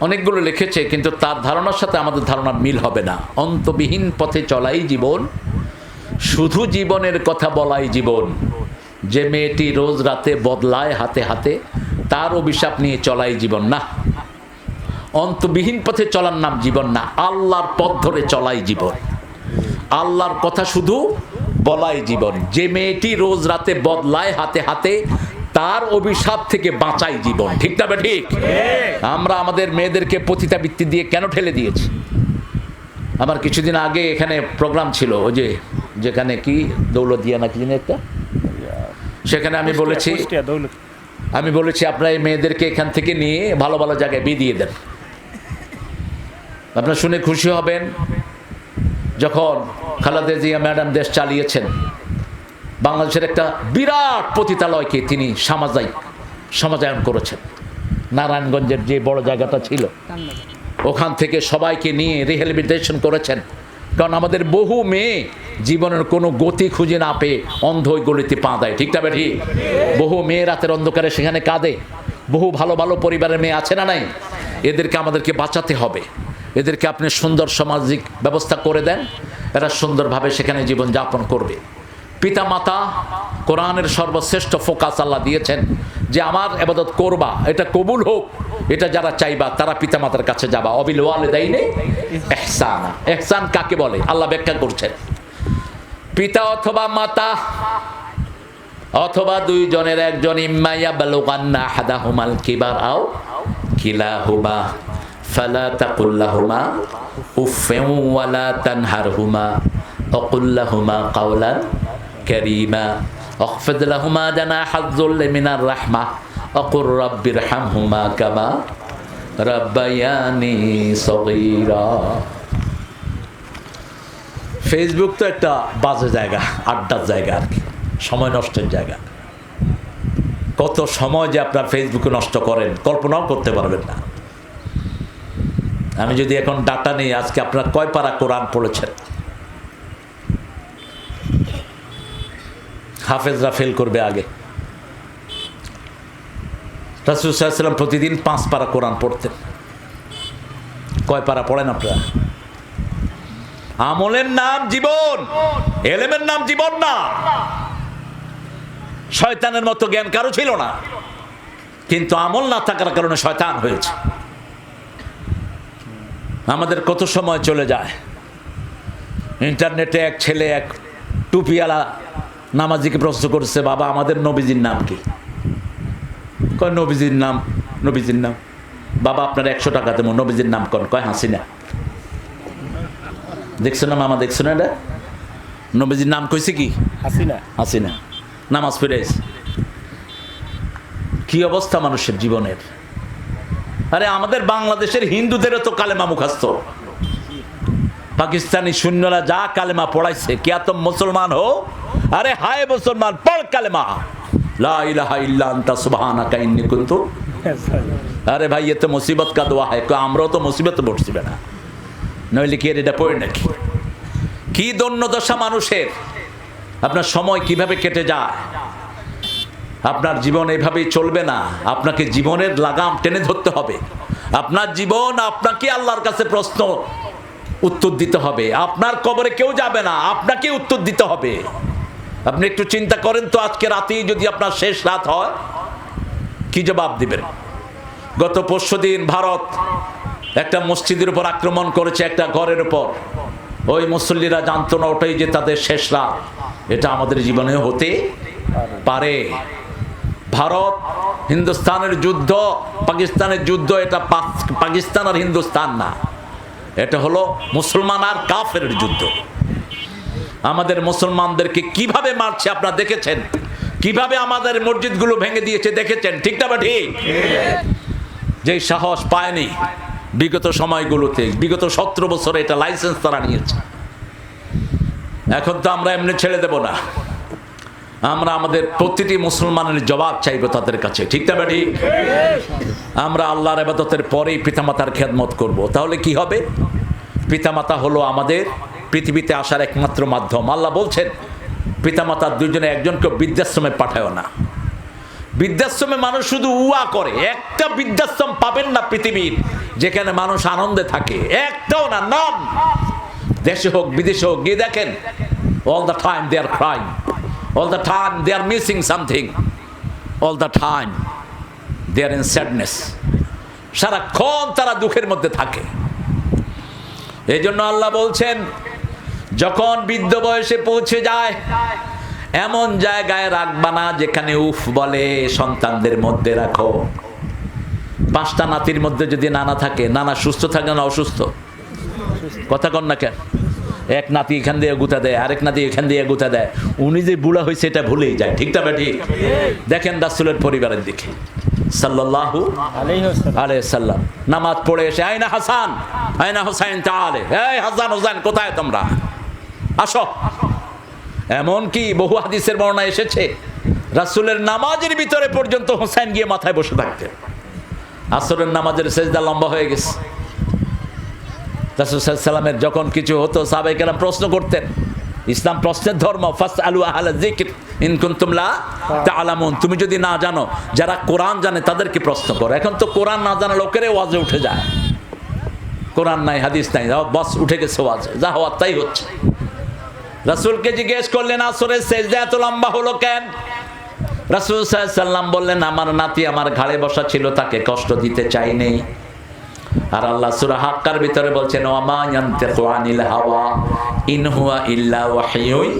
অনেকগুলো লিখেছে, কিন্তু তার ধারণার সাথে আমাদের ধারণা মিল হবে না। অন্তবিহীন পথে চলাই জীবন, শুধু জীবনের কথা বলাই জীবন। যে মেয়েটি রোজ রাতে বদলায় হাতে হাতে, তার অভিশাপ নিয়ে চলাই জীবন না। অন্তবিহীন পথে চলার নাম জীবন না, আল্লাহর পথ ধরে চলাই জীবন। আল্লাহর কথা শুধু বলাই জীবন। যে মেয়েটি রোজ রাতে বদলায় হাতে হাতে তার অভিশাপ থেকে বাঁচাই জীবন। ঠিক না ঠিক? আমরা আমাদের মেয়েদেরকে পতিতাবৃত্তি দিয়ে কেন ঠেলে দিয়েছি? আমার কিছুদিন আগে এখানে প্রোগ্রাম ছিল ওই যে যেখানে কি? দৌলদিয়া না কি জানি একটা? সেখানে আমি বলেছি আমি বলেছি আপনার এই মেয়েদেরকে এখান থেকে নিয়ে ভালো ভালো জায়গায় বিয়ে দিয়ে দেন। আপনার শুনে খুশি হবেন। যখন খালাদা জিয়া ম্যাডাম দেশ চালিয়েছেন বাংলাদেশের একটা বিরাট পতিতালয়কে তিনি সামাজিক সমাজায়ন করেছেন। নারায়ণগঞ্জের যে বড় জায়গাটা ছিল, ওখান থেকে সবাইকে নিয়ে রিহেবিলিটেশন করেছেন। কারণ আমাদের বহু মেয়ে জীবনের কোনো গতি খুঁজে না পেয়ে অন্ধ গলিতে পা দেয়। ঠিক না ঠিক বহু মেয়ে রাতের অন্ধকারে সেখানে কাঁদে। বহু ভালো ভালো পরিবারের মেয়ে আছে না নাই? এদেরকে আমাদেরকে বাঁচাতে হবে। এদেরকে আপনি সুন্দর সামাজিক ব্যবস্থা করে দেন। এরা সুন্দরভাবে সেখানে জীবন যাপন করবে। পিতা মাতা কোরআনের সর্বশ্রেষ্ঠ ফোকাস আল্লাহ দিয়েছেন যে আমার এবাদত করবা, এটা কবুল হোক, এটা যারা চাইবা, তারা পিতা মাতার কাছে যাবা। অবিল ওয়ালে দেয়নি এহসান এহসান কাকে বলে? আল্লাহ ব্যাখ্যা করছেন। পিতা অথবা মাতা অথবা দুইজনের একজন ইম্মাইয়া আও ফালা তাকুল্লাহুমা উফেউ ওয়ালা তানহারহুমা। অকুল্লাহুমা কাউলান ক্যারিমা অকফেদুল্লাহুমা জানা হাজুল্লে মিনার রাহমা। অকুর রব্বির হামহুমা কামা রব্বায়ানি সগীরা। ফেসবুক তো একটা বাজে জায়গা, আড্ডার জায়গা আর কি। সময় নষ্টের জায়গা। কত সময় যে আপনার ফেসবুকে নষ্ট করেন, কল্পনাও করতে পারবেন না। আমি যদি এখন ডাটা নেই, আজকে আপনার কয় পারা কোরআন পড়েছেন? হাফেজরা ফেল করবে আগে। রাসুসাল্লাম প্রতিদিন পাঁচ পারা কোরআন পড়তেন। কয় পারা পড়েন আপনারা? আমলের নাম জীবন, এলেমের নাম জীবন না। শয়তানের মতো জ্ঞান কারও ছিল না। কিন্তু আমল না থাকার কারণে শয়তান হয়েছে। আমাদের কত সময় চলে যায়? ইন্টারনেটে এক ছেলে, এক টুপিওয়ালা নামাজিকে প্রশ্ন করছে বাবা আমাদের নবীজির নাম কি? কয় নবীজির নাম নবীজির নাম। বাবা আপনার একশো টাকা দেবো নবীজির নাম কন? কয় হাসিনা দেখছ না মামা দেখছ না এটা? নবীজির নাম কইছে কি? হাসিনা হাসিনা নামাজ আইছে। কি অবস্থা মানুষের জীবনের? আরে আমাদের বাংলাদেশের হিন্দুদেরও তো কালেমা মুখাস্ত। পাকিস্তানি শূন্যরা যা কালেমা পড়াইছে কে তুম মুসলমান হো আরে হায় মুসলমান, পড় কালেমা। আপনার আপনার জীবন এভাবেই চলবে না। আপনাকে জীবনের লাগাম টেনে ধরতে হবে। আপনার জীবন আপনাকে আল্লাহর কাছে প্রশ্ন উত্তর দিতে হবে। আপনার কবরে কেউ যাবে না আপনাকে উত্তর দিতে হবে। আপনি একটু চিন্তা করেন তো, আজকে রাতেই যদি আপনার শেষ রাত হয়, কি জবাব দিবেন? গত পরশু দিন ভারত একটা মসজিদের উপর আক্রমণ করেছে, একটা ঘরের উপর। ওই মুসল্লিরা জানতো না, ওটাই যে তাদের শেষ রাত। এটা আমাদের জীবনে হতে পারে। ভারত হিন্দুস্তানের যুদ্ধ, পাকিস্তানের যুদ্ধ, এটা পাক- পাকিস্তান আর হিন্দুস্তান না। এটা হলো মুসলমান আর কাফের যুদ্ধ। আমাদের মুসলমানদেরকে কীভাবে মারছে আপনারা দেখেছেন? কীভাবে আমাদের মসজিদগুলো ভেঙে দিয়েছে দেখেছেন? ঠিক না বা যে সাহস পায়নি বিগত সময়গুলোতে, বিগত সতেরো বছরে এটা লাইসেন্স তারা নিয়েছে। এখন তো আমরা এমনি ছেড়ে দেব না। আমরা আমাদের প্রতিটি মুসলমানের জবাব চাইব তাদের কাছে। ঠিক না বেটি আমরা আল্লাহর আবাদতের পরেই পিতামাতার খেদমত করব। তাহলে কি হবে? পিতামাতা হলো আমাদের পৃথিবীতে আসার একমাত্র মাধ্যম। আল্লাহ বলছেন পিতামাতার দুজনে একজনকে বৃদ্ধাশ্রমে পাঠায় না। বৃদ্ধাশ্রমে মানুষ শুধু উয়া করে, একটা বৃদ্ধাশ্রম পাবেন না পৃথিবীর, যেখানে মানুষ আনন্দে থাকে। একটাও না নাম দেশে হোক, বিদেশে হোক, গিয়ে দেখেন all the time they are crime all the time they are missing something all the time they are in sadness সারাক্ষণ তারা দুঃখের মধ্যে থাকে। এই জন্য আল্লাহ বলছেন যখন বৃদ্ধ বয়সে পৌঁছে যায়, এমন জায়গায় রাখবা না যেখানে উফ বলে, সন্তানদের মধ্যে রাখো। পাঁচটা নাতির মধ্যে যদি নানা থাকে, নানা সুস্থ থাকে না অসুস্থ? কথা কন না কেন? এক নাতি এখান দিয়ে গুতা দেয়, আরেক নাতি এখান দিয়ে গুতা দেয়। উনি যে বুড়া হয়েছে, এটা ভুলেই যায়, ঠিক তবে ঠিক দেখেন রাসুলের পরিবারের দিকে। সাল্লাল্লাহু আলে সাল্লাম নামাজ পড়ে এসে, আয়না হাসান, আয়না হোসাইন, তাহলে। হাসান, হোসাইন, কোথায় তোমরা? আসো। এমন কি বহু হাদিসের বর্ণনা এসেছে, রাসুলের নামাজের ভিতরে পর্যন্ত হোসেন গিয়ে মাথায় বসে থাকতেন আসরের নামাজের সেজদা লম্বা হয়ে গেছে। রাসুল সাল্লামের যখন কিছু হতো সাবেকেরা প্রশ্ন করতেন, ইসলাম প্রশ্নের ধর্ম ফার্স্ট আলু আহলা জিকির ইনকুন্তুমলা তালামুন তুমি যদি না জানো, যারা কোরআন জানে তাদেরকে প্রশ্ন করো। এখন তো কোরআন না জানা লোকেরে ওয়াজে উঠে যায়। কোরআন নাই, হাদিস নাই বস উঠে গেছে ওয়াজে। যা হওয়ার তাই হচ্ছে। রাসুলকে জিজ্ঞেস করলেন, আসরের সেজদা এত লম্বা হলো কেন? রাসুল সাল্লাম বললেন, আমার নাতি আমার ঘাড়ে বসা ছিল, তাকে কষ্ট দিতে চাইনি আর আল্লাহ সূরা হাক্কার ভিতরে বলছেন ওয়ামা ইয়ানতিকু আনিল হাওয়া ইন হুয়া ইল্লা ওয়াহয়ুন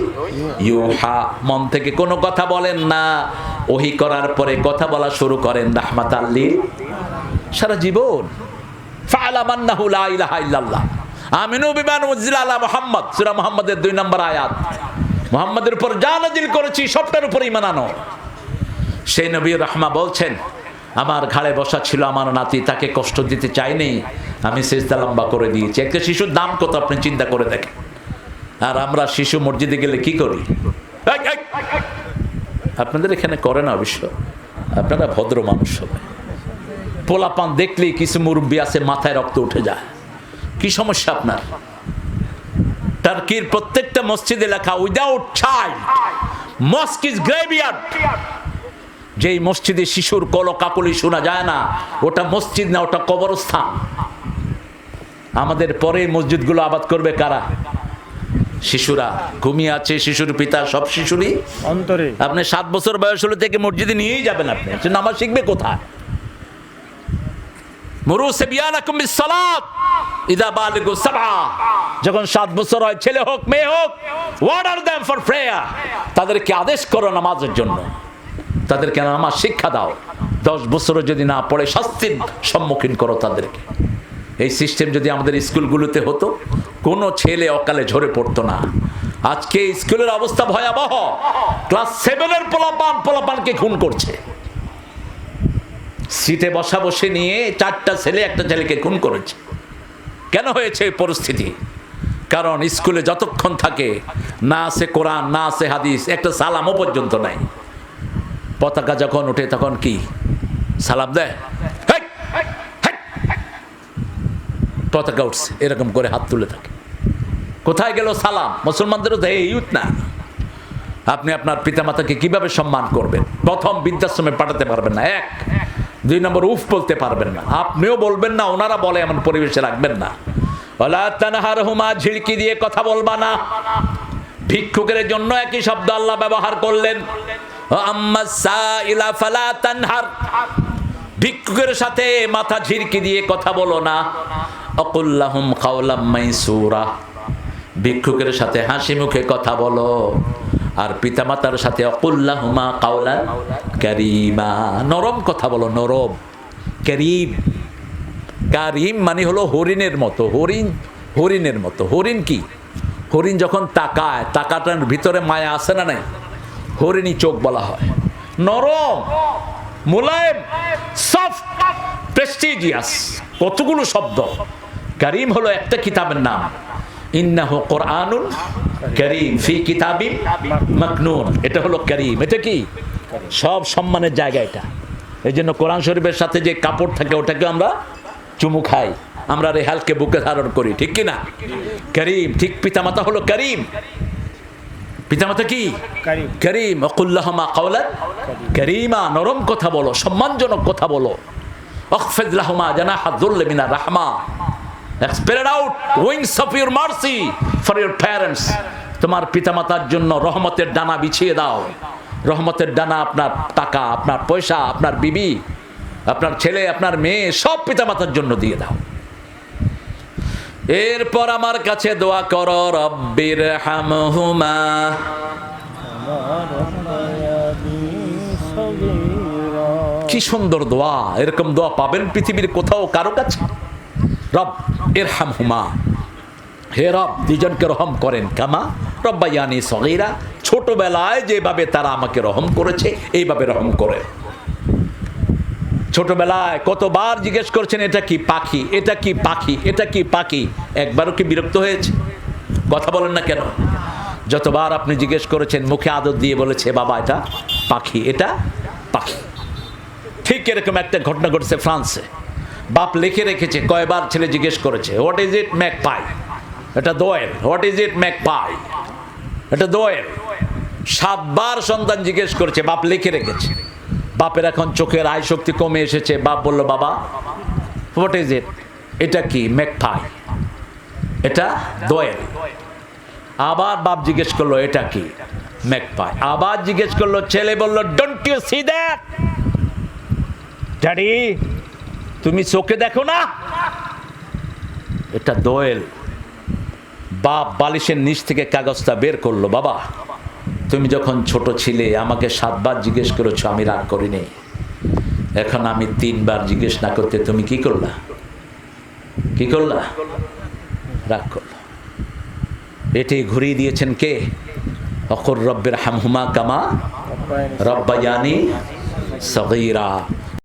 ইউহা। মন থেকে কোনো কথা বলেন না, ওহি করার পরে কথা বলা শুরু করেন, রাহমাতাল লিল সারা জীবন। ফাআলাম আন্নাহু লা ইলাহা ইল্লাল্লাহ। আমিনু বিমান উযিলা আলা মুহাম্মদ। সূরা মুহাম্মাদের দুই নম্বর আয়াত। মুহাম্মাদের উপর যা নাজিল করেছি, সবটার উপর ঈমান আনো। সেই নবী রহমা বলছেন, আমার ঘাড়ে বসা ছিল আমার নাতি, তাকে কষ্ট দিতে চাইনি। আমি সেজদা লম্বা করে দিয়েছি। একটা শিশুর দাম কত, আপনি চিন্তা করে দেখেন। আর আমরা শিশু মসজিদে গেলে কি করি? আপনাদের এখানে করে না অবশ্য। আপনারা ভদ্র মানুষ হবে পোলাপান দেখলেই কিছু মুরব্বী আছে, মাথায় রক্ত উঠে যায়। কি সমস্যা আপনার? টার্কির প্রত্যেকটা মসজিদে লেখা without child mosque is graveyard. যেই মসজিদে শিশুর কল কাকলি শোনা যায় না ওটা মসজিদ না ওটা কবরস্থান। আমাদের পরে মসজিদগুলো আবাদ করবে কারা? শিশুরা ঘুমিয়ে আছে শিশুর পিতা সব শিশুরই? অন্তরে। আপনি সাত বছর বয়স হলে থেকে মসজিদে নিয়েই যাবেন আপনি নামাজ শিখবে কোথায়? মুরু সেবিয়ানাকুম যখন সাত বছর হয়, ছেলে হোক, মেয়ে হোক অর্ডার দ্যাম ফর প্রেয়ার তাদেরকে আদেশ করো নামাজের জন্য। তাদেরকে নামাজ শিক্ষা দাও। দশ বছরও যদি না পড়ে, শাস্তির সম্মুখীন করো তাদেরকে। এই সিস্টেম যদি আমাদের স্কুলগুলোতে হতো, কোনো ছেলে অকালে ঝরে পড়তো না। আজকে স্কুলের অবস্থা ভয়াবহ। ক্লাস সেভেনের পোলাপান, পোলাপানকে খুন করছে। সিটে বসা বসে নিয়ে চারটা ছেলে একটা ছেলেকে খুন করেছে। কেন হয়েছে এই পরিস্থিতি? কারণ স্কুলে যতক্ষণ থাকে, না আছে কোরআন, না আছে হাদিস, একটা সালামও পর্যন্ত নাই। পতাকা যখন ওঠে তখন কি? সালাম দেয়। পতাকা উঠছে, এরকম করে হাত তুলে থাকে। কোথায় গেল সালাম? মুসলমানদেরও এই ইউথ না। আপনি আপনার পিতামাতাকে কীভাবে সম্মান করবেন? প্রথম বৃদ্ধাশ্রমে পাঠাতে পারবেন না। এক দুই নম্বর, উফ, বলতে পারবেন না। আপনিও বলবেন না, ওনারা বলে, এমন পরিবেশে রাখবেন না। ওলা তানহার হুমা ঝিড়কি দিয়ে কথা বলবা না। ভিক্ষুকের জন্য একই শব্দ আল্লাহ ব্যবহার করলেন। ভিক্ষুকের সাথে মাথা ঝিরকি দিয়ে কথা বলো না। অকুল্লাহুম খাওলাম মাইসুরা। ভিক্ষুকের সাথে হাসি মুখে কথা বলো। আর পিতামাতার সাথে অকুল্লাহুমা কাউলান ক্যারিমা নরম কথা বলো, নরম। ক্যারিম কারিম মানে হলো হরিণের মতো, হরিণ, হরিণের মতো। হরিণ কি? হরিণ যখন তাকায়, তাকাটার ভিতরে মায়া আসে না নাই? হরিণী চোখ বলা হয়। নরম, মোলায়েম, সফট, প্রেস্টিজিয়াস, কতগুলো শব্দ। করিম হলো একটা কিতাবের নাম। ইন্নাহু কোরআনুন করিম ফি কিতাবিম মাকনুন। এটা হলো করিম। এটা কি? সব সম্মানের জায়গা এটা। এই জন্য কোরআন শরীফের সাথে যে কাপড় থাকে ওটাকে আমরা চুমু খাই। আমরা রেহালকে বুকে ধারণ করি ঠিক কি না করিম ঠিক পিতামাতা হলো করিম। পিতামাতা কি? কারিম। অকুল্লাহমা কাউলান করিমা নরম কথা বলো সম্মানজনক কথা বলো। অখফেদ লাহমা জানা হাজুল্লেমিনা রাহমা। স্প্রেড আউট উইংস অফ তোমার পিতামাতার জন্য রহমতের ডানা বিছিয়ে দাও। রহমতের ডানা আপনার টাকা, আপনার পয়সা, আপনার বিবি, আপনার ছেলে, আপনার মেয়ে, সব পিতামাতার জন্য দিয়ে দাও। এরপর আমার কাছে দোয়া করো রব্বির হামহুমা। কি সুন্দর দোয়া, এরকম দোয়া পাবেন পৃথিবীর কোথাও কারও কাছে? রব এর হামহুমা হে রব, দুজনকে রহম করেন। কামা? রব্বাইয়ানি সগিরা। ছোটবেলায় যেভাবে তারা আমাকে রহম করেছে, এইভাবে রহম করে। ছোটবেলায় কতবার জিজ্ঞেস করছেন, এটা কি পাখি? এটা কি পাখি? এটা কি পাখি? একবারও কি বিরক্ত হয়েছে? কথা বলেন না কেন? যতবার আপনি জিজ্ঞেস করেছেন, মুখে আদর দিয়ে বলেছে, বাবা, এটা পাখি এটা পাখি। ঠিক এরকম একটা ঘটনা ঘটছে ফ্রান্সে। বাপ লিখে রেখেছে, কয়বার ছেলে জিজ্ঞেস করেছে what is it magpie এটা দোয়েল what is it magpie এটা দোয়েল। সাতবার সন্তান জিজ্ঞেস করেছে, বাপ লিখে রেখেছে। বাপের এখন চোখের আয় শক্তি কমে এসেছে, বাপ বলল, বাবা হোয়াট ইজ ইট এটা কি ম্যাক পাই এটা দোয়েল। আবার বাপ জিজ্ঞেস করল, এটা কি ম্যাক পাই আবার জিজ্ঞেস করল, ছেলে বলল don't you see that daddy তুমি চোখে দেখো না? এটা দোয়েল। বাপ বালিশের নিচ থেকে কাগজটা বের করল বাবা। তুমি যখন ছোট ছিলে আমাকে সাতবার জিজ্ঞেস করেছ আমি রাগ করিনি। এখন আমি তিনবার জিজ্ঞেস না করতে তুমি কি করলা? কি করলা? রাগ করলা। এটি ঘুরিয়ে দিয়েছেন কে? অকর রব্বের হামহুমা কামা রব্বায়ানি সগীরা।